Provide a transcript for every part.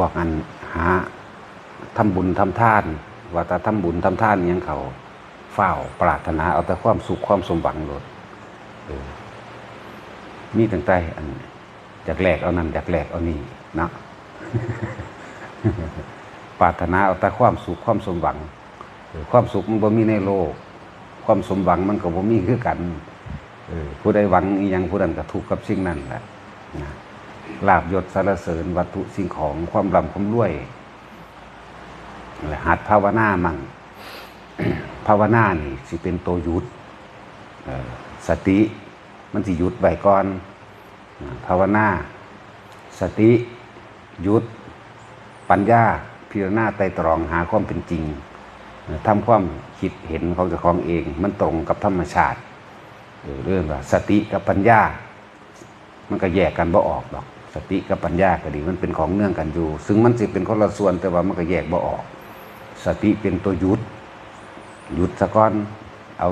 วกอันหาทำบุญทำทาน ว่าแต่ทำบุญทำทานอิหยังเขาเฝ้าปรารถนาเอาแต่ความสุขความสมหวังโลดเออมีตั้งแต่อันจากแลกเอานั่นจากแลกเอานี่นะปรารถนาเอาแต่ความสุขความสมหวังความสุขมันบ่มีในโลก ความสมหวังมันก็บ่มีคือกันผู้ใดหวังอีหยังผู้นั้นก็ทุกข์กับสิ่งนั้นแหละนะ ลาบยศสารเสริญวัตถุสิ่งของความร่ำความรวยหัดภาวนามั่งภาวนานี่สิเป็นตัวยุดสติมันสิหยุดไว้ก่อนภาวนา สติยุดปัญญาพิจารณาไตรตรองหาความเป็นจริงทำความคิดเห็นของเจ้าของเอง มันตรงกับธรรมชาติเรื่องว่าสติกับปัญญา มันก็แยกกันบ่ออกดอก ติกับปัญญาก็ดี มันเป็นของเนื่องกันอยู่ ซึ่งมันสิเป็นคนละส่วนแต่ว่ามันก็แยกบ่ออก สติเป็นตัวยุดหยุดสะก้อนเอา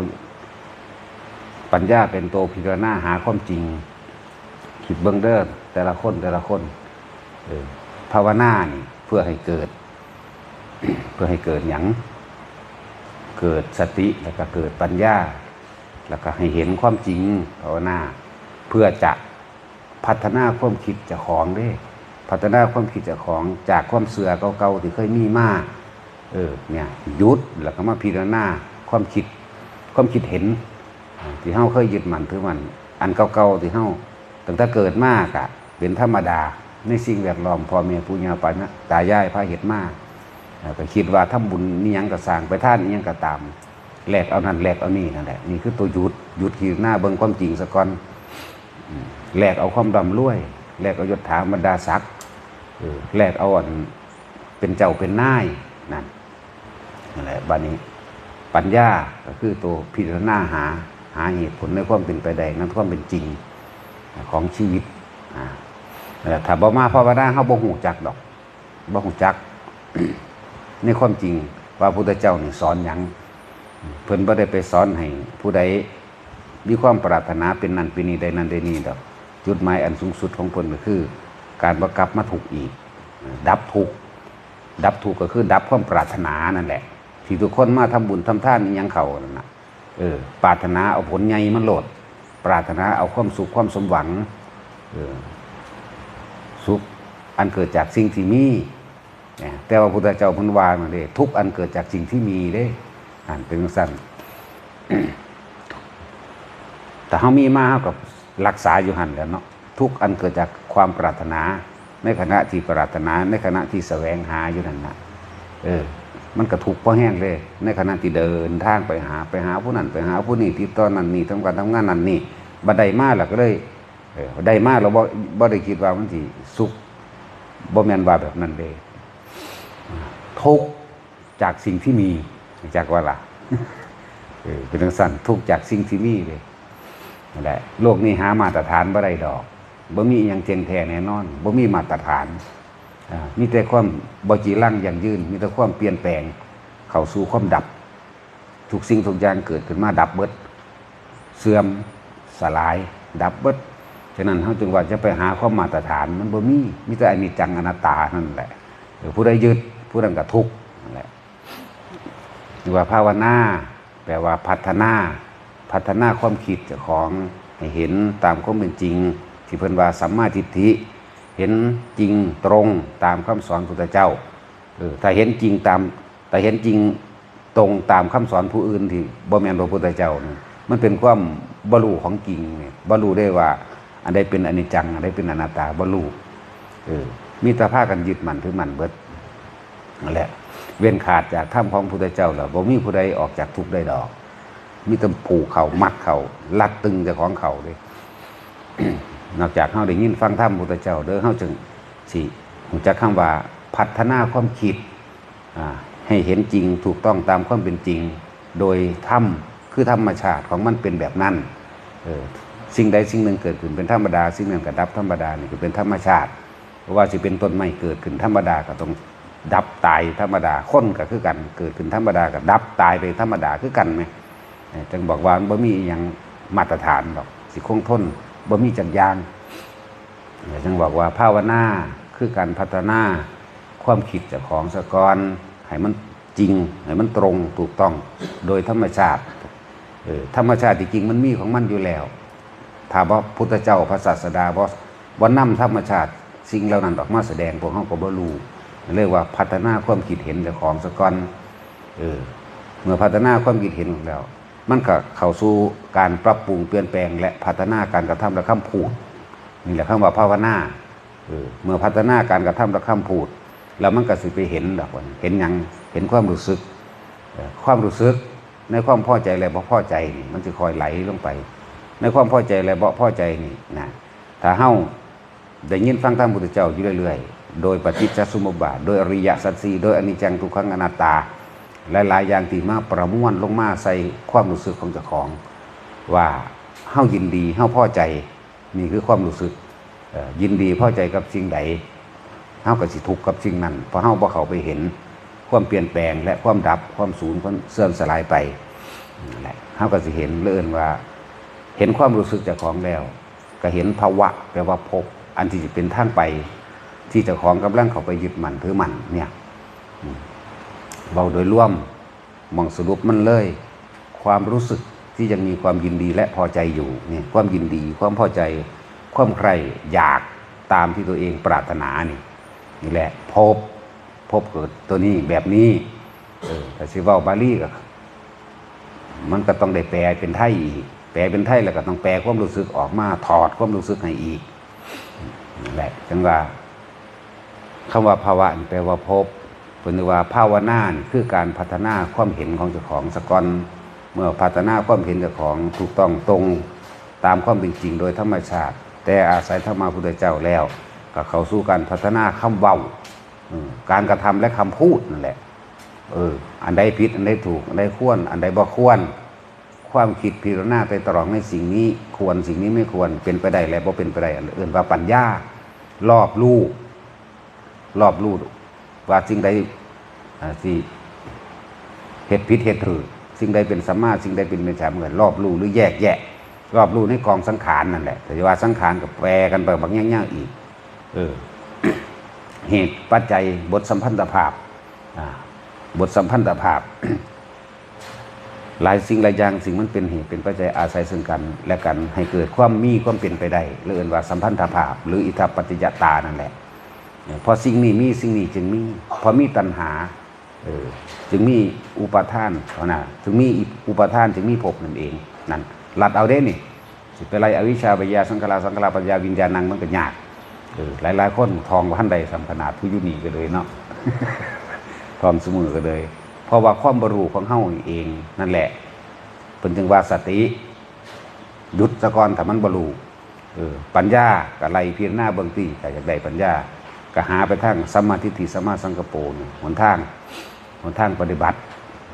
ปัญญาเป็นตัวพิจารณาหาความจริง คิดเบื้องเดินแต่ละคนแต่ละคนเอภาวนานี่เพื่อให้เกิด เพื่อให้เกิดหยังเกิดสติแล้วก็เกิดปัญญา แล้วก็ให้เห็นความจริงภาวนาเพื่อจะ พัฒนาความคิดจากของเด้ พัฒนาความคิดจากของจากความเสื่อเก่าๆที่เคยมีมาเออเนี่ยยุดแล้วก็มาพิจารณาความคิด ความคิดเห็น ที่เฮาเคยยึดมั่นถือมันอันเก่าๆที่เฮาตั้งแต่เกิดมากอะเป็นธรรมดาในสิ่งแวดล้อมพ่อแม่ปู่ย่าปานะตายายพาเห็ดมาอ่าก็คิดว่าทำบุญนี่ยังก็สางไปท่านนี่ยังก็ตามแหลกเอานั่นแหลกเอานี่นั่นแหละนี่คือตัวยุดยุดที่หน้าเบิ่งความจริงซะก่อน แลกเอาความร่ำรวยแลกเอายศถาบรรดาศักดิ์แลกเอาอันเป็นเจ้าเป็นนายนั่นนั่นแหละบัดนี้ ปัญญาก็คือตัวพิจารณาหาหาเหตุผลในความเป็นไปได้นั้นความเป็นจริงของชีวิตอ่านั่นแหละถ้าบ่มาภาวนาเฮาบ่ฮู้จักดอกบ่ฮู้จักในความจริงว่าพระพุทธเจ้านี่สอนหยังเพิ่นบ่ได้ไปสอนให้ผู้ใด มีความปรารถนาเป็นนั่นเป็นนี่ได้นั่นได้นี่ดอกจุดหมายอันสูงสุดของเพิ่นก็คือ การประกลับมาถูกอีก ดับทุกดับทุกก็คือ ดับความปรารถนานั่นแหละ ที่ทุกคนมาทำบุญทำท่านยังเขานั่นนะเออปรารถนาเอาผลใหญ่มันโหลด ปรารถนาเอาความสุขความสมหวังเออสุขอันเกิดจากสิ่งที่มีแต่ว่าพุทธเจ้าพันวามาเลยทุกอันเกิดจากสิ่งที่มีเด้อ่านเป็นสั้น แต่เขามีมาเขากับรักษาอยู่หันแล้วเนาะทุกอันเกิดจากความปรารถนา ในขณะที่ปรารถนา ในขณะที่แสวงหาอยู่นั่นนะเออ มันกระทุกเพราะแห้งเลย ในขณะที่เดินทางไปหาไปหาผู้นั้นไปหาผู้นี้ที่ตอนนั้นนี่ทำการทำงานนั้นนี่บัดใดมาแล้วก็เลยเออได้มาเราบ่บ่ได้คิดว่ามันสิสุขบ่แม่นว่าแบบนั้นเลยทุกจากสิ่งที่มีจากว่าล่ะเออเป็นทังสั้นทุกจากสิ่งที่มีเลย นั่นแหละโลกนี้หามาตรฐานบ่ได้ดอกบ่มีอหยังเทียงแท้แน่นอนบ่มีมาตรฐานมีแต่ความบจีร่างอย่างยืนมีแต่ความเปลี่ยนแปลง เข้าสู่ความดับ ทุกสิ่งทุกอย่างเกิดขึ้นมาดับเบิด เสื่อมสลาย ดับเบิดฉะนั้นเขาจึงว่าจะไปหาความมาตรฐานมันบ่มีมีแต่อนิจจังอนัตตานั่นแหละเออผู้ใดยึดผู้นั้นก็ทุกข์นั่นแหละหรือว่าภาวนาแปลว่าพัฒนา พัฒนาความคิดเจ้าของให้เห็นตามความเป็นจริง ที่เพิ่นว่าสัมมาทิฏฐิเห็นจริงตรงตามคำสอนพุทธเจ้าเออถ้าเห็นจริงตามแต่เห็นจริงตรงตามคำสอนผู้อื่นที่บ่แม่นพระพุทธเจ้านี่มันเป็นความบรรลุของจริงเนี่ยบรรลุได้ว่า อันใดเป็นอนิจจังอันใดเป็นอนัตตาบรรลุเออมีตาผ้ากันยึดมันถือมันเบิดนั่นแหละเว้นขาดจากถ้ำของพุทธเจ้าแล้วบ่มีผู้ใดออกจากทุกข์ได้ดอก มีแต่ผูกเขามัดเขาลัดตึงเจ้าของเขาเลยนอกจากเฮาได้ยินฟังธรรมพุทธเจ้าเด้อเฮาจึงสิรู้จักคำว่าพัฒนาความคิดให้เห็นจริงถูกต้องตามความเป็นจริง โดยธรรมคือธรรมชาติของมันเป็นแบบนั้นออสิ่งใดสิ่งหนึ่งเกิดขึ้นเป็นธรรมดา สิ่งหนึ่งก็ดับธรรมดานี่คือเป็นธรรมชาติเพราะว่าสิเป็นต้นไม้เกิดขึ้นธรรมดาก็ต้องดับตายธรรมดาคนก็คือกัน เกิดขึ้นธรรมดาก็ดับตายไปธรรมดาคือกันไหม จึงบอกว่าบ่มีอย่างมาตรฐานหรอกสิคงทนบ่มีจักยานจึงบอกว่าภาวนาคือการพัฒนาความคิดจากของสะกอนให้มันจริงให้มันตรงถูกต้องโดยธรรมชาติออธรรมชาติจริงมันมีของมันอยู่แล้วถ้าว่าพุทธเจ้าพระศาสดาบ่บ่นำธรรมชาติสิ่งเหล่านั้นออกมาแสดงพวกเฮาก็บ่รู้เรียกว่าพัฒนาความคิดเห็นจ้าของสะกอนเออเมื่อพัฒนาความคิดเห็นของแล้ว มันก็เข้าสู่การปรับปรุงเปลี่ยนแปลง และพัฒนาการกระทำและคำพูดนี่แหละคำว่าภาวนาเมื่อพัฒนาการกระทำและคำพูด แล้วมันก็สิไปเห็นดอกว่าเห็นยังเห็นความรู้สึก ความรู้สึกในความพอใจและบ่พอใจนี่มันจะคอยไหลลงไป ในความพอใจและบ่พอใจนี่นะถ้าเฮาได้ยินฟังธรรมพุทธเจ้าอยู่เรื่อยๆ โดยปฏิจจสมุปบาท โดยอริยสัจสีโดยอนิจจังทุกขังอนัตตา หลาย ๆ อย่างที่มาประมวลลงมาใส่ความรู้สึกของเจ้าของ ว่าเฮายินดีเฮาพอใจนี่คือความรู้สึกยินดีพอใจกับสิ่งใดเฮาก็สิทุกข์กับสิ่งนั้นเพราะเฮาบ่เข้าไปเห็นความเปลี่ยนแปลงและความดับความสูญความเสื่อมสลายไปนั่แหละเฮาก็สิเห็นเลื่อนว่า เห็นความรู้สึกเจ้าของแล้ว ก็เห็นภาวะแปลว่าภพอันที่จะเป็นทางไป ที่เจ้าของกำลังเข้าไปยึดมันถือมันเนี่ย เบาโดยร่วมมองสรุปมันเลย ความรู้สึกที่ยังมีความยินดีและพอใจอยู่เนี่ยความยินดีความพอใจ ความใครอยากตามที่ตัวเองปรารถนานี่นี่แหละ พบพบเกิดตัวนี้แบบนี้เออแต่สิว่าบาลีก็มันก็ต้องได้แปลเป็นไทยอีกแปลเป็นไทยแล้วก็ต้องแปลความรู้สึกออกมาถอดความรู้สึกให้อีกนั่แหละจังว่าคำว่าภาวะแปลว่าพบ เป็นว่าภาวนาคือการพัฒนาความเห็นของเจ้าของสกอนเมื่อพัฒนาความเห็นเจ้าของถูกต้องตรงตามความเป็นจริงโดยธรรมชาติ แต่อาศัยธรรมาพุทธเจ้าแล้วก็เข้าสู่การพัฒนาคำเว้าการกระทำและคำพูดนั่นแหละเอออันใดผิดอันใดถูก อันใดควร อันใดบ่ควร ความคิดพิจารณาไปตลอดในสิ่งนี้ควรสิ่งนี้ไม่ควรเป็นไปได้และบ่เป็นไปได้อันอื่นว่าปัญญารอบรู้รอบรู้ ว่าสิ่งใดอ่าที่เหตุผิดเหตุถูกสิ่งใดเป็นสัมมาสิ่งใดเป็นมิจฉาเหมือนรอบรู้หรือแยกแยะ รอบรู้ในกองสังขารนั่นแหละ แต่ว่าสังขารกับแปรกันไปบางอย่างๆอีก เออ เหตุปัจจัยบทสัมพันธภาพบทสัมพันธภาพ หลายสิ่งหลายอย่างสิ่งมันเป็นเหตุเป็นปัจจัยอาศัยซึ่งกัน และกันให้เกิดความมีความเป็นไปได้เรื่องว่าสัมพันธภาพ หรืออิทธปฏิจจตานั่นแหละ พอสิ่งนี้มีสิ่งนี้จึงมีพอมีตัณหาเออจึงมีอุปาทานเพราะนะจึงมีอุปาทานจึงมีภพนั่นเองนั่นลัดเอาเด้นี่สิเป็นไรอวิชชาปัญญาสังขารสังขารปัญญาวิญญาณังมันก็ยากเออหลายๆคนทองว่าท่านใดสัมขนาดผู้อยุนีก็เลยเนาะพร้อมสมือก็เลย เพราะว่าความบรรลุของเฮานี่เอง นั่นแหละเป็นจึงว่าสติหยุดสะกอนถ้ามันบรรลุเออปัญญาก็ไล่เพียงหน้าเบื้องตีแต่อยากได้ปัญญา ก็หาไปทางสัมมาทิฏฐิสัมมาสังกปรนี่หนทางหนทางปฏิบัติ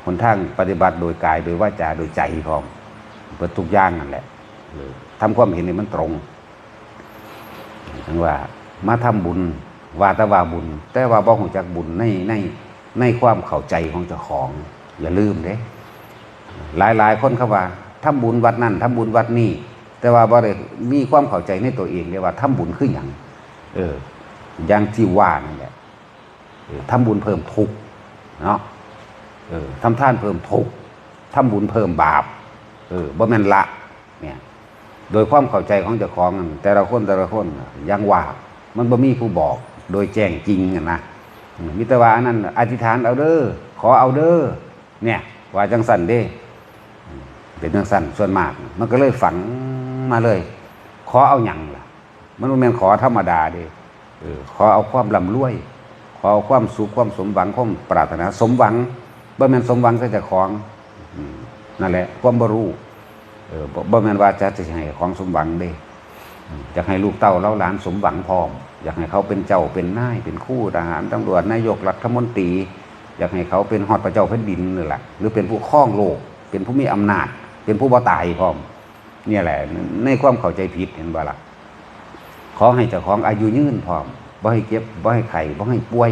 หนทางปฏิบัติโดยกายโดยวาจาโดยใจพร้อมเปิดทุกอย่างนั่นแหละเออทำความเห็นนี่มันตรงถึงว่ามาทำบุญว่าแต่ว่าบุญ แต่ว่าบ่หูจักบุญในในในความเข้าใจของเจ้าของ อย่าลืมเด้หลายหลายคนเขาว่าทำบุญวัดนั่นทำบุญวัดนี่แต่ว่าบ่ได้มีความเข้าใจในตัวเองเลยว่าทำบุญคืออย่างเออ อย่างที่ว่านั่นแหละทำบุญเพิ่มทุกเนาะเออทำท่านเพิ่มทุกทำบุญเพิ่มบาป เออบ่แม่นละ เนี่ย โดยความเข้าใจของเจ้าของนั่นแต่ละคนแต่ละคนยังว่า มันบ่มีผู้บอกโดยแจ้งจริงอะนะมิตรวานนั้นอธิษฐานเอาเด้อขอเอาเด้อเนี่ย ว่าจังสันเด้ เป็นจังสันส่วนมาก มันก็เลยฝังมาเลย ขอเอาหยังล่ะ มันบ่แม่นขอธรรมดาเด้ ขอเอาความร่ำรวย ขอเอาความสุขความสมหวังความปรารถนา สมหวังบ่แม่นสมหวังแต่เจ้าของนั่นแหละ ความบรู้บ่แม่นว่าจะจะให้ของสมหวังเด้อยากให้ลูกเต้าเล่าหลานสมหวังพร้อม อยากให้เขาเป็นเจ้าเป็นนายเป็นคู่ทหารตำรวจนายกรัฐมนตรี อยากให้เขาเป็นฮอดพระเจ้าแผ่นดินนี่แหละหรือเป็นผู้ครองโลก เป็นผู้มีอำนาจ เป็นผู้บ่ตายพร้อม เนี่ยแหละ ในความเข้าใจผิดเห็นบ่ล่ะ ขอให้เจ้าของอายุยืนพร้อมบ่ให้เก็บบ่ให้ไข้บ่ให้ป่วย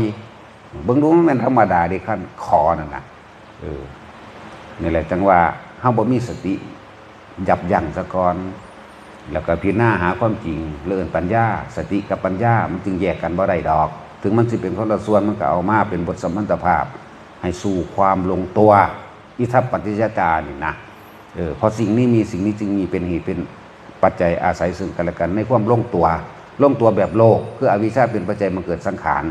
เบิ่งดูมันเป็นธรรมดาเด้ขั้นขอนั่นนะเออนี่แหละจังว่าเฮาบ่มีสติยับยั้งซะก่อนแล้วก็พิจารณาหาความจริงเลื่อนปัญญา สติกับปัญญา มันจึงแยกกันบ่ได้ดอก ถึงมันสิเป็นคนละส่วนมันก็เอามาเป็นบทสมพันธภาพ ให้สู่ความลงตัวอิทัปปัจจยตานี่นะเออพราะสิ่งนี้มีสิ่งนี้จึงมีเป็นเหตุเป็น ปัจจัยอาศัยซึ่งกันและกัน ในความลงตัวลงตัวแบบโลก คืออวิชชาเป็นปัจจัยมันเกิดสังขาร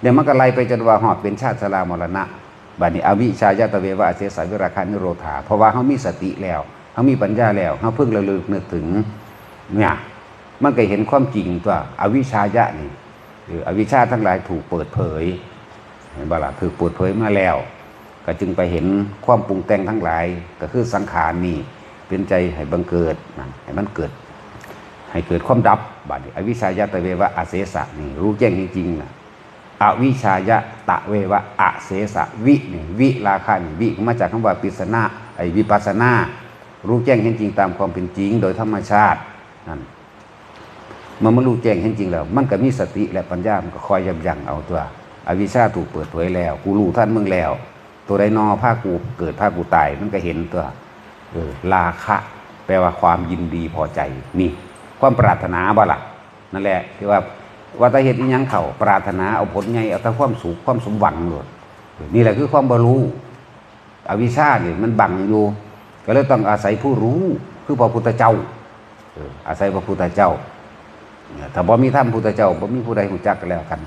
เดี๋ยวมันก็ไล่ไปจนว่าหอดเป็นชาติชรามรณะบัดนี้อวิชชายาตเววะอาเสสาวิราคานิโรธาเพราะว่าเขามีสติแล้วเขามีปัญญาแล้วเขาเพิ่งระลึกนึกถึงเนี่ยมันก็เห็นความจริงตัวอวิชชายะนี่หรืออวิชชาทั้งหลายถูกเปิดเผยเห็นบ่ล่ะคือเปิดเผยมาแล้ว ก็จึงไปเห็นความปรุงแต่งทั้งหลายก็คือสังขารนี่ เป็นใจให้บังเกิดนั่นให้มันเกิด ให้เกิดความดับบัดนี้อวิชายะตะเววะอาเสสะนี่รู้แจ้งจริงๆนะอวิชายะตะเววะอาเสสะวินี่วิราคานี่วิมาจากคำว่าปิสนาไอวิปัสนา รู้แจ้งเห็นจริงตามความเป็นจริง โดยธรรมชาตินั่นเมื่อมันรู้แจ้งเห็นจริงแล้ว มันก็มีสติและปัญญามันก็คอยยับยั้งเอาตัว อวิชชาถูกเปิดเผยแล้ว กูรู้ท่านมึงแล้ว ตัวใดนอภากูเกิดภากูตายมันก็เห็นตัว ออลาคะ แปลว่าความยินดีพอใจนี่ ความปรารถนาบ่ล่ะนั่นแหละที่ว่าว่าตาเหตุอิหยังเขาปรารถนาเอาผลไงเอาแต่ความสุขความสมหวังเลยนี่แหละคือความบรู้อวิชชาเนี่ยมันบังอยู่ ก็เลยต้องอาศัยผู้รู้คือพระพุทธเจ้าอาศัยพระพุทธเจ้าเนี่ยถ้าบ่มีธรรมพุทธเจ้าบ่มีผู้ใดรู้จักกันแล้วกัน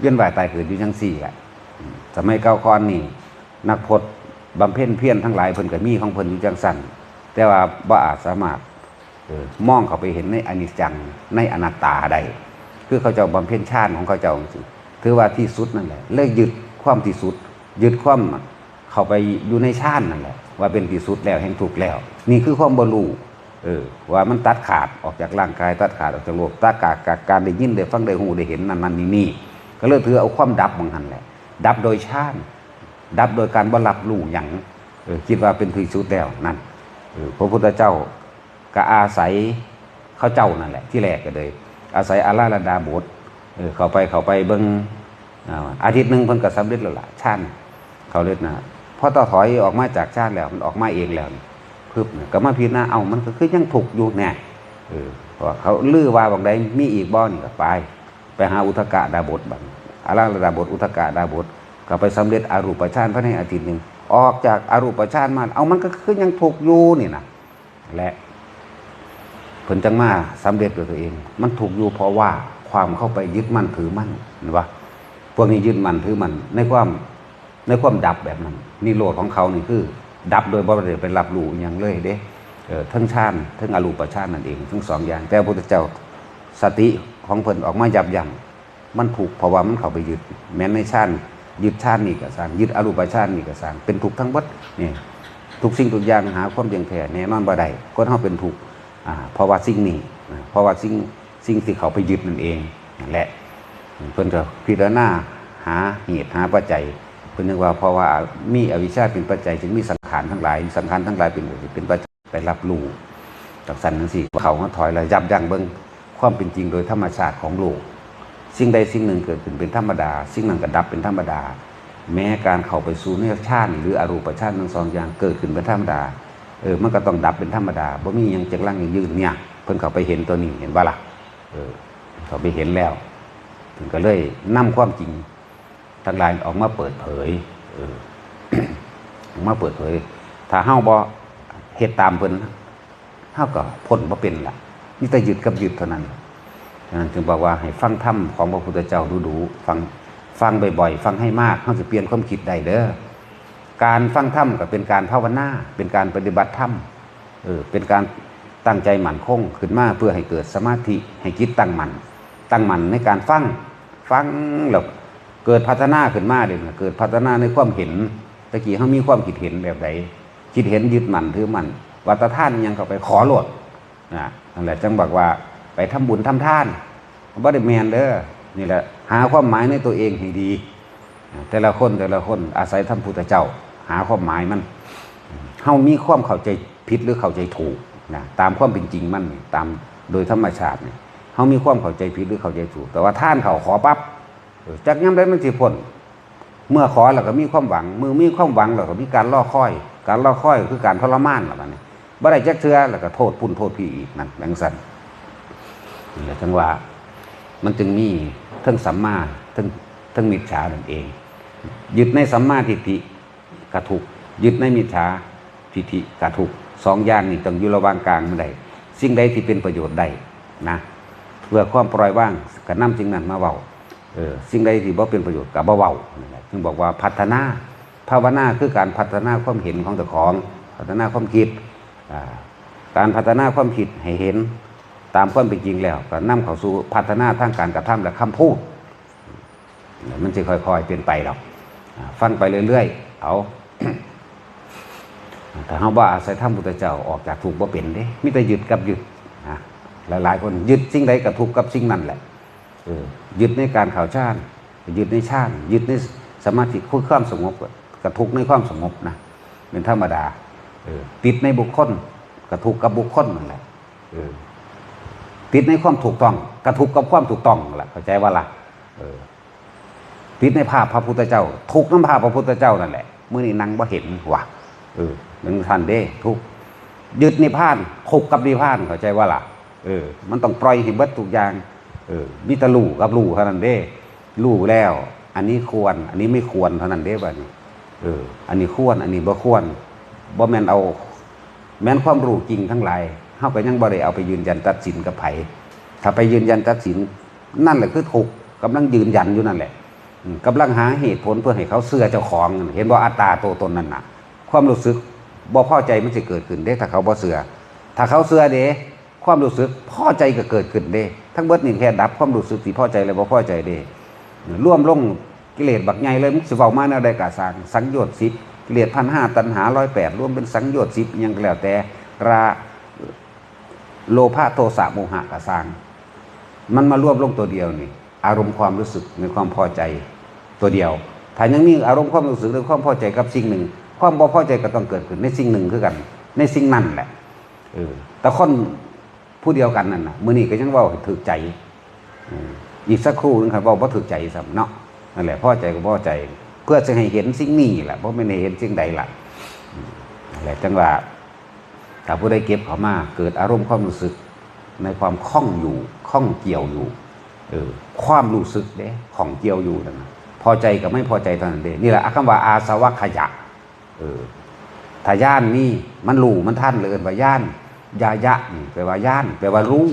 เวียนว่ายตายเกิดอยู่จังซี่แหละอืมสมัยเก่าก่อนนี่นักพจน์ บำเพ็ญเพียรทั้งหลายเพิ่นก็มีของเพิ่นอยู่จังสั่นแต่ว่าบ่อาจสามารถมองเข้าไปเห็นในอนิจจังในอนัตตาได้คือเขาเจ้าบำเพ็ญชาติของเขาเจ้าจริงถือว่าที่สุดนั่นแหละเลยยึดความที่สุดยึดความเข้าไปอยู่ในชาตินั่นแหละว่าเป็นที่สุดแล้วแห่งทุกแล้ว นี่คือความบ่รู้เออว่ามันตัดขาดออกจากร่างกายตัดขาดออกจากโลกตัดขาดจากการได้ยินได้ฟังได้หูได้เห็นนั่นนั่นนี่นี่ก็เลยถือเอาความดับบางหันแหละดับโดยชาติ ดับโดยการบ่รับรู้อย่างคิดว่าเป็นที่สุดแล้วนั่นพระพุทธเจ้าก็อาศัยเขาเจ้านั่นแหละที่แรกก็เลย อาศัยอาราลดาบทเออเข้าไปเข้าไปเบิ้งอาทิตย์หนึ่งเพิ่นก็สำเร็จแล้วล่ะชาติเขาเรียกนะพอต่อถอยออกมาจากชาติแล้วมันออกมาเองแล้วพึบเนี่ยก็มาพิจารณาเอามันก็คือยังถูกอยู่แน่เออเพราะว่าเขาลือว่าบางใดมีอีกบ่นี่ก็ไป ไปหาอุทกะดาบทบังอาราดาบทอุทกะดาบท ก็ไปสำเร็จอรูปฌานภายในอาทิตย์หนึ่งออกจากอรูปฌานมาเอามันก็คือยังถูกอยู่นี่นะและผลจังมาสำเร็จด้วยตัวเอง มันถูกอยู่เพราะว่าความเข้าไปยึดมั่นถือมั่นเห็นปะพวกนี้ยึดมั่นถือมั่นในความในความดับแบบนั้นนี่โลดของเขานี่คือ ดับโดยบ่ได้ไปรับรู้อย่างเลยเด้เออทั้งชาติทั้งอรูปฌานนั่นเองทั้งสองอย่าง แต่พระพุทธเจ้าสติของเพิ่นออกมายับยั้งมันถูกเพราะว่ามันเข้าไปยึดแม้ในชาติ ยึดชาตินี่ก็สร้างยึดอรูปฌานนี่ก็สร้างเป็นทุกข์ทั้งหมดนี่ทุกสิ่งทุกอย่างหาความเที่ยงแท้แน่นอนบ่ได้คนเฮาเป็นทุกข์เพราะว่าสิ่งนี้เพราะว่าสิ่งสิ่งที่เขาไปยึดนั่นเองแหละเพิ่นก็พิจารณาหาเหตุหาปัจจัยเพิ่นนึกว่าเพราะว่ามีอวิชชาเป็นปัจจัยจึงมีสังขารทั้งหลายสังขารทั้งหลายเป็นเป็นปัจจัยไปรับรู้จากสันทั้งสี่เขาเขาถอยแล้วยับยั้งเบิ่งความเป็นจริงโดยธรรมชาติของโลก สิ่งใดสิ่งหนึ่งเกิดขึ้นเป็นธรรมดา สิ่งนั้นก็ดับเป็นธรรมดา แม้การเข้าไปสู่เนื้อชาติหรืออรูปชาติทั้งสองอย่างเกิดขึ้นเป็นธรรมดาเออมันก็ต้องดับเป็นธรรมดาบ่มียังจักลังยังยืนเนี่ยเพิ่นเข้าไปเห็นตัวนี้เห็นว่าล่ะเออเขาไปเห็นแล้วถึงก็เลยนํความจริงทั้งหลายออกมาเปิดเผยเออออกมาเปิดเผย ถ้าเฮาบ่เฮ็ดตามเพิ่นเฮาก็พ้นบ่เป็นล่ะมีแต่ยึดกับยึดเท่านั้น ฉะนั้นจึงบอกว่าให้ฟังธรรมของพระพุทธเจ้าดูๆฟังฟังบ่อยๆ ฟังให้มากเฮาสิเปลี่ยนความคิดได้เด้อการฟังธรรมก็เป็นการภาวนา เป็นการปฏิบัติธรรมเออเป็นการตั้งใจหมั่นคงขึ้นมาเพื่อให้เกิดสมาธิให้จิตตั้งมั่นตั้งมั่นในการฟังฟังแล้วเกิดพัฒนาขึ้นมาเด่นเกิดพัฒนาในความเห็นตะกี้เขามีความคิดเห็นแบบใดคิดเห็นยึดมั่นถือมั่นวัตท่านยังเข้าไปขอโหลดนะนั่นแหละจังบอกว่า ไปทำบุญทำทานบ่ได้แมนเด้อนี่แหละ หาความหมายในตัวเองให้ดี แต่ละคนแต่ละคนอาศัยท่านพุทธเจ้า หาความหมายมันเฮามีความเข้าใจผิดหรือเข้าใจถูกนะตามความเป็นจริงมันนี่ตามโดยธรรมชาติเนี่ยเฮามีความเข้าใจผิดหรือเข้าใจถูก แต่ว่าท่านเขาขอปั๊บจากย้ำได้มันสิพ้นเมื่อขอแล้วก็มีความหวัง มือมีความหวังแล้วก็มีการล่อค่อย การล่อค่อยคือการทรมานล่ะมันนี่บ่ได้จักเทือแล้วก็โทษพุ่นโทษพี่อีกนั่นแบงสัน แหละจังว่า มันจึงมีทั้งสัมมาทั้งทั้งมิจฉานั่นเอง ยึดในสัมมาทิฏฐิกระถูกยึดในมิจฉาทิฏฐิกระถูกสองอย่างนี้ต้องอยู่ระหว่างกลางเมื่อใดสิ่งใดที่เป็นประโยชน์ได้นะเพื่อความปล่อยว่างก็นำสิ่งนั้นมาเว้าเออสิ่งใดที่บ่เป็นประโยชน์ก็บ่เว้าจึงบอกว่าพัฒนาภาวนาคือการพัฒนาความเห็นของเจ้าของ พัฒนาความคิดการพัฒนาความคิดให้เห็น ตามความเป็นจริงแล้วก็นำเข้าสู่พัฒนาทางการกระทำและคำพูด มันจะค่อยๆเปลี่ยนไปหรอกฟังไปเรื่อยๆ เอาแต่เขาว่าอาศัยธรรมพุทธเจ้าออกจากถูกบ่เป็นเด้มิแต่ยึดกับยึดนะหลายๆ คนยึดสิ่งใดกับทุกกับสิ่งนั้นแหละเออยึดในการข่าวชาติยึดในชาติยึดในสมาธิคุยความสงบกับทุกในความสงบนะเป็นธรรมดาติดในบุคคลกับทุกกับบุคคลนั่นแหละ ติดในความถูกต้อง กระทุกกับความถูกต้องนั่ะเข้าใจว่าล่ะเออติดในภาพพระพุทธเจ้า ทุกน้ำภาพพระพุทธเจ้านั่นแหละเมื่อนี้นั่งบ่เห็นว่ะเออนั่นท่านเด้ ทุกยึดนิพพานทุกกับนิพพานเข้าใจว่าล่ะเออ มันต้องปล่อยให้เบิดทุกอย่างเออมิตรลู่กับลู่เท่านั้นเด้ลู่แล้ว อันนี้ควร อันนี้ไม่ควรเท่านั้นเด้บัดนี้เออ อันนี้ควร อันนี้บ่ควรบ่แม่นเอา แม้นความรู้จริงทั้งหลาย เฮาก็ยังบ่ได้เอาไปยืนยันตัดสินกับไผถ้าไปยืนยันตัดสินนั่นแหละคือถูกกำลังยืนยันอยู่นั่นแหละกำลังหาเหตุผลเพื่อให้เขาเสื่อเจ้าของ เห็นว่าอัตตาตัวตนนั่นน่ะ ความรู้สึกบ่พอใจมันจะเกิดขึ้นเด้ถ้าเขาบ่เสือถ้าเขาเสือเด้ความรู้สึกพอใจก็เกิดขึ้นเด้ ทั้งเบิดนี่แค่ดับความรู้สึกที่พอใจและบ่พอใจเด้ร่วมลงกิเลสบักใหญ่เลยมึงสิเว้ามาแนวใดกะสร้างสังโยชน์สิบกิเลสพันห้าตัณหาร้อยแปดรวมเป็นสังโยชน์สิบยังแล้วแต่รา โลภะโทสะโมหะกะสางมันมารวบลงตัวเดียวนี่อารมณ์ความรู้สึกในความพอใจตัวเดียวถ้ายังมีอารมณ์ความรู้สึกหรือความพอใจกับสิ่งหนึ่ง ความบ่พอใจก็ต้องเกิดขึ้นในสิ่งหนึ่งคือกัน ในสิ่งนั้นแหละเออแต่คนผู้เดียวกันนั่นนะมือนี้ก็ยังว่าถือใจอีกสักครู่นึงครับว่าบ่ถือใจสำเนาะนั่นแหละพอใจก็พอใจ เพื่อจะให้เห็นสิ่งนี้แหละเพราะไม่ได้เห็นสิ่งใดละนั่นแหละจังหว่า ถ้าผู้ใดเก็บเขามาเกิดอารมณ์ความรู้สึกในความคล่องอยู่คล่องเกี่ยวอยู่เออความรู้สึกเด้ของเกี่ยวอยู่นะพอใจกับไม่พอใจตอนนั้นเด้นี่แหละคำว่าอาสวะขยะเออถ้าย่านนี่มันรู้มันท่านเลยนว่าย่านยายะนี่แปลว่าย่านแปลว่ารู้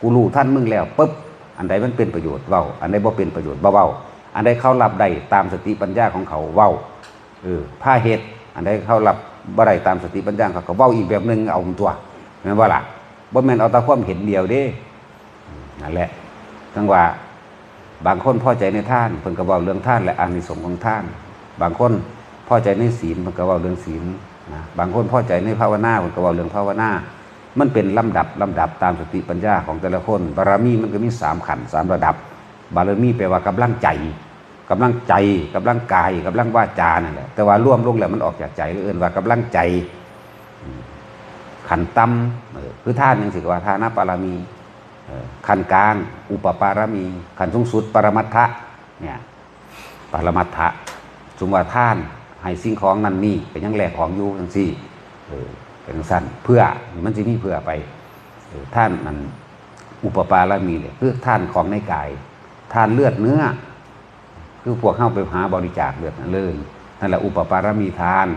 กูรู้ท่านมึงแล้วปุ๊บอันใดมันเป็นประโยชน์เว้า อันใดบ่เป็นประโยชน์บ่เว้าอันใดเขารับได้ตามสติปัญญาของเขาเว้าเออผ้าเฮ็ดอันใดเขารับ บ่ได้ตามสติปัญญาเขาก็เว้าอีกแบบหนึงเอาตัวแม่นว่าล่ะบ่แม่นเอาต่ความเห็นเดียวเด้นั่นแหละทั้งว่าบางคนพอใจในท่านเพิ่นก็เว้าเรื่องท่านและอานิสงส์ของท่าน บางคนพอใจในศีลเพิ่นก็เว้าเรื่องศีลนะบางคนพอใจในภาวนาเพิ่นก็เว้าเรื่องภาวนา มันเป็นลำดับลำดับตามสติปัญญาของแต่ละคนบารมีมันก็มีสามขันสามระดับบารมีแปลว่ากำลังใจ กำลังใจกำลังกายกำลังวาจานั่นแหละแต่ว่าร่วมลงแล้วมันออกจากใจหรือเอื่นว่ากำลังใจขันต่ำเออคือท่านหนึ่งสิว่าทานะปารามีขันกลาง อุปปารามีขันสูงสุดปรมัตถะเนี่ยปรมัตถะสมว่าท่านให้สิ่งของนั้นมีเป็นยังแหลกของอยู่ทั้งสี่เออเป็นสั้นเพื่อมันจะมีเพื่อไปเออท่านมันอุปปารามีเลยคือท่านของในกาย ท่านเลือดเนื้อ คือพวกเข้าไปหาบริจาคเลือดนั่นเลยนั่นแหละอุปปารมีทาน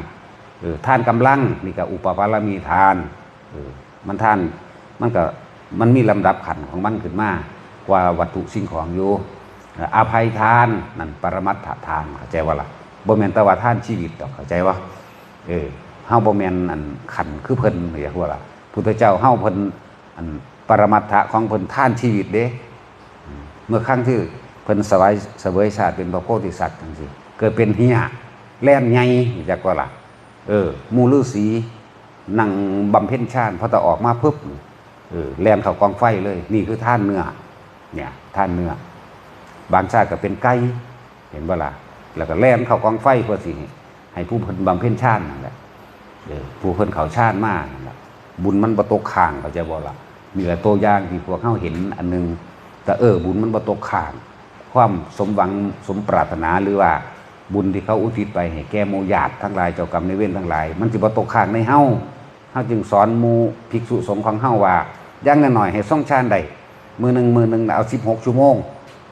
เออท่านกำลังนี่ก็อุปปารมีทานเออมันท่านมันก็มันมีลำดับขันของมันขึ้นมากว่าวัตถุสิ่งของอยู่อภัยทานนั่นปรมัตถทานเข้าใจว่าล่ะบ่แมนตว่าท่านชีวิตดอกเข้าใจว่าเออเฮาบ่แมนอันขันคือเพิ่นเรียกว่าล่ะพุทธเจ้าเฮาเพิ่นอันปรมัตถะของเพิ่นท่านชีวิตเด้ เมื่อครั้งที่ เพิ่นสวายเสวยชาติเป็นพระโพธิสัตว์จังซี่เกิดเป็นเฮียแล่นใหญ่จักว่าล่ะ เออ มูฤาษีนั่งบำเพ็ญชาติพอตะออกมาปุ๊บเออแล่นเข้ากองไฟเลย นี่คือท่านเนื้อเนี่ยท่านเนื้อบางชาติก็เป็นไก่เห็นบ่ล่ะแล้วก็แล่นเข้ากองไฟเพื่อสิให้ผู้เพิ่นบำเพ็ญชาตินั่นแหละเออผู้เพิ่นเขาชาติมากนั่นแหละบุญมันบ่ตกข้างเขาใจบ่ล่ะมีแต่ตัวอย่างที่พวกเข้าเห็นอันหนึงแต่เออบุญมันบ่ตกข้าง ความสมหวังสมปรารถนาหรือว่าบุญที่เขาอุทิศไปให้แก่หมู่ญาติทั้งหลายเจ้ากรรมในเวรทั้งหลายมันสิบ่ตกข้างในเฮาเฮาจึงสอนมูภิกษุสงฆ์ของเฮาว่าอย่างน้อยๆให้ส่องชานได้มือหนึ่งมือหนึงน่ะเอา16ชั่วโมง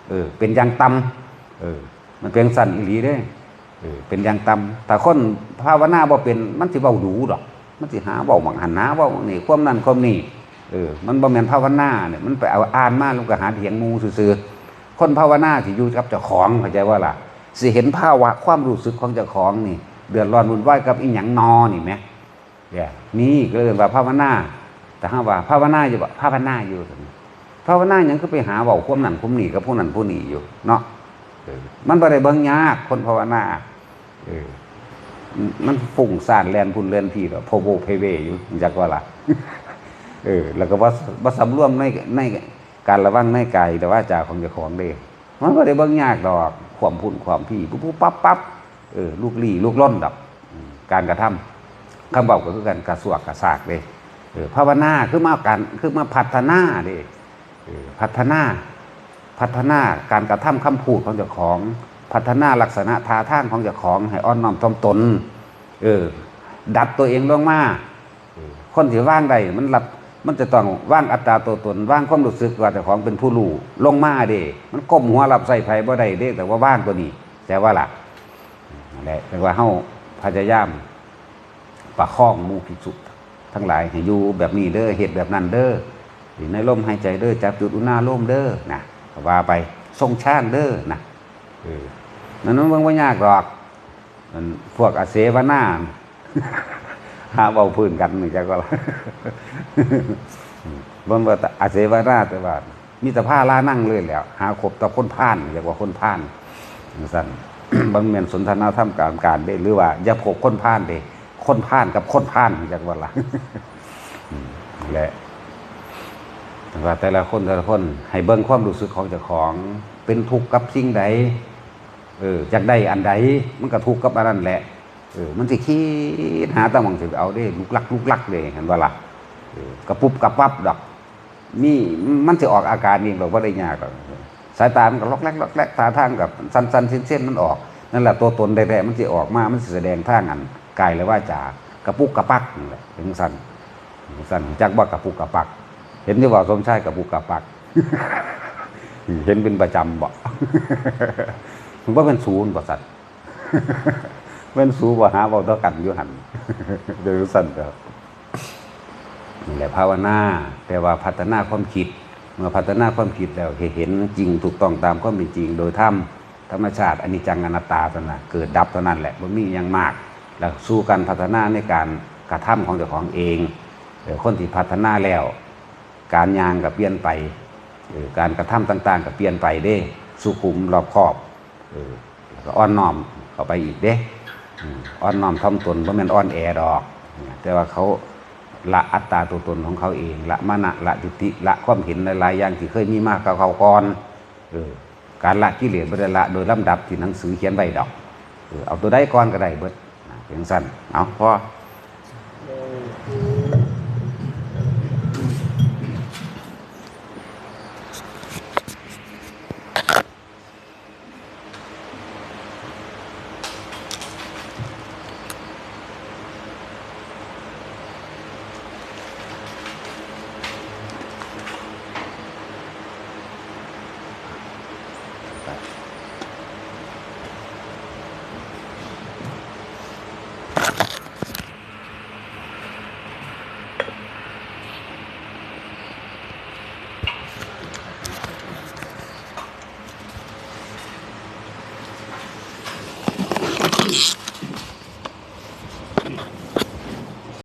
เออเป็นอย่างต่ำเออมันเป็นสั่นอีหลีเด้เออเป็นอย่างต่ำแต่คนภาวนาบ่เป็นมันสิเว้าดูดอก มันสิหาเว้าหมังหันหาเว้าหนี่ความนั้นความนี้เออมันบ่แม่นภาวนาเนี่ยมันไปเอาอ่านมาแล้วก็หาเถียงมูซื่อๆ คนภาวนาสิอยู่กับเจ้าของเข้าใจว่าล่ะสิเห็นภาวะความรู้สึกของเจ้าของนี่ เดือดร้อนวุ่นวายกับอีหยังนอนี่แหมเนี่ยนี่ก็เลยว่าภาวนาแต่ถ้าว่าภาวนาอยู่บ่ภาวนาอยู่ภาวนาหยังคือไปหาเว้าความนั้นความนี้กับผู้นั้นผู้นี้อยู่ เนาะมันบ่ได้เบิ่งยากคนภาวนาเออมันฝุ่งซ่านแลนพุ่นเลนพี่แบบโพโบเพเวอยู่จักว่าล่ะเออ แล้วก็ว่าว่าสำรวมในใน การระวังในกายแต่ว่าจากของเจ้าของเด้มันก็ได้เบิ่งยากดอกความพุ่นความพี่ปุ๊บปุ๊บปั๊บปั๊บเออลูกลี่ลูกล่นดอกการกระทำคำบอกก็คือการกระสวกกระสากเด้เออภาวนาคือมาการคือมาพัฒนาเด้เออพัฒนาพัฒนาการกระทำคำพูดของเจ้าของ พัฒนาลักษณะท่าทางของเจ้าของ ให้อ่อนน้อมถ่อมตน เออ ดัดตัวเองลงมาคนที่ว่างใดมันรับ มันจะต้องว่างอัตราตัวตนว่างความรู้สึกว่าเจ้าของเป็นผู้รู้ลงมาเด้มันก้มหัวรับใส่ไฟบ่ได้เด้แต่ว่าว่างตัวนี้ แต่ว่าล่ะนั่นแหละแต่ว่าเฮาพยายามประคองมู่ภิกษุทั้งหลายให้อยู่แบบนี้เด้อเหตุแบบนั้นเด้ออยู่ในลมหายใจเด้อจับจุดอุณาลมเด้อนะว่าไปทรงช่างเด้อนะนั่นมันเบิ่งบ่ยากหรอกมันพวกอาเสวนา หาเบาพื้นกันนี่จักก็ละบนว่าอาเสวนาแต่ว่ามีแต่ผ้าลานั่งเลยแล้ว หาขบแตะคนผ่านเรียกว่าคนผ่านจังซั่นบางเมียนสนทนาธรรมการการได้หรือว่าอย่าพบคนผ่านเด้คนผ่านกับคนผ่านจักว่าละแหละแต่ว่าแต่ละคนแต่ละคน ให้เบิ่งความรู้สึกของเจ้าของ เป็นทุกข์กับสิ่งใดเออจากได้อันใดมันก็ทุกข์กับอันนั้นแหละ เออมันสิคิดหาตะหมองสิเอาได้ลุกลักลุกลักเลยเห็นว่าล่ะกระปุบกระปับดอกมีมันจะออกอาการเองหรอกว่าได้ยากสายตามันก็ล็อกแรกล็อกแรกตาทางกับสั้นสันเส้นเส้นมันออกนั่นแหละตัวตนแรกๆมันจะออกมามันแสดงท่างันกายเลยว่าจากระปุกกระปักนั่แหละถึงสั้นสั้นจักว่ากระปุกกระปัก เห็นที่ว่าสมชายกระปุกกระปัก เห็นเป็นประจำบ่มันว่าเป็นศูนย์บ่สัตว์ เป็นสูบ่หาเว้าต่อกันอยู่หันเดี๋ยวสั่นครับนี่แหละภาวนาแต่ว่าพัฒนาความคิด เมื่อพัฒนาความคิดแล้วเห็นจริงถูกต้องตามความเป็นจริง โดยธรรมธรรมชาติอนิจจังอนัตตาตัวน่ะเกิดดับตัวนั้นแหละมันมีอย่างมาก แล้วสู้กันพัฒนาในการกระทำของเจ้าของเองเดี๋ยวคนที่พัฒนาแล้ว การยางกับเปลี่ยนไปการกระทำต่าง ๆกับเปลี่ยนไปเด้ สุขุมรอบคอบเออแล้วก็อ่อนน้อมเข้าไปอีกเด้ อ่อนน้อมท่อมตนว่ามันอ่อนแอดอก แต่ว่าเขาละอัตตาตัวตนของเขาเอง ละมานะละทิฏฐิละความเห็นหลายอย่างที่เคยมีมากกับเขาก่อนเออการละกิเลสบ่ได้ละโดยลำดับที่หนังสือเขียนไว้ดอกเออเอาตัวได้ก่อนก็ได้เบิดเพียงสั้นเอาพอ